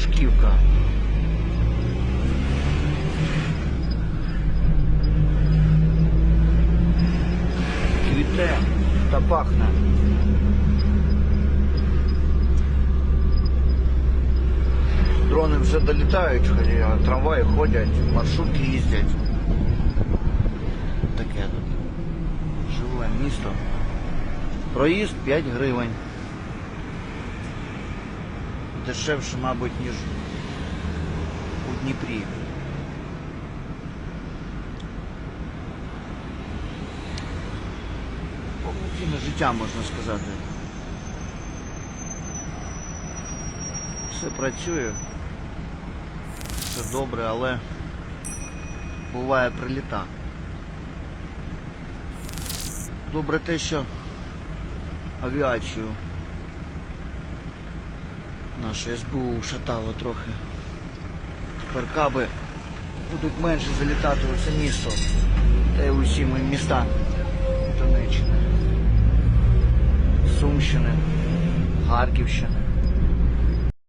Дружківка. Квіте та пахне. Дрони вже долітають, трамваї ходять, маршрутки їздять. Таке тут. Живе місто. Проїзд 5 гривень. Дешевше, мабуть, ніж у Дніпрі. Повноцінне життя, можна сказати. Все працює, все добре, але буває приліта. Добре те, що авіацію нашу СБУ шатало трохи. Тепер каби будуть менше залітати у це місто та й усі мої міста Донеччини, Сумщини, Харківщини.